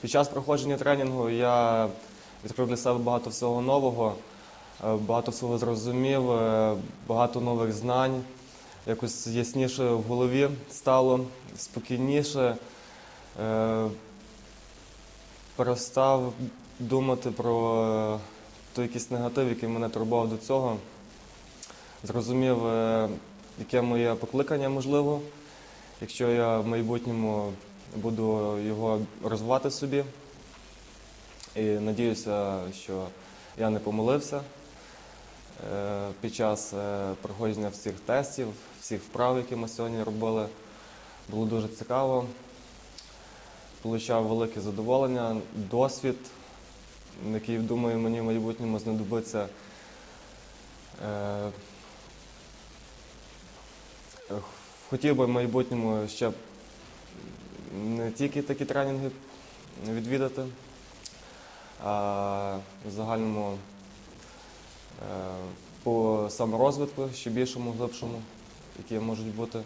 Під час проходження тренінгу я відкрив для себе багато всього нового, е, багато всього зрозумів, е, багато нових знань. Якось ясніше в голові стало, спокійніше. Е, Перестав думати про той якийсь негатив, який мене турбував до цього. Зрозумів, яке моє покликання можливо, якщо я в майбутньому буду його розвивати собі. І надіюся, що я не помилився е, під час е, проходження всіх тестів, всіх вправ, які ми сьогодні робили. Було дуже цікаво. Получав велике задоволення, досвід, який, думаю, мені в майбутньому знадобиться. Е, Хотів би в майбутньому ще не тільки такі тренінги відвідати, а в загальному е, по саморозвитку ще більшому, глибшому, які можуть бути.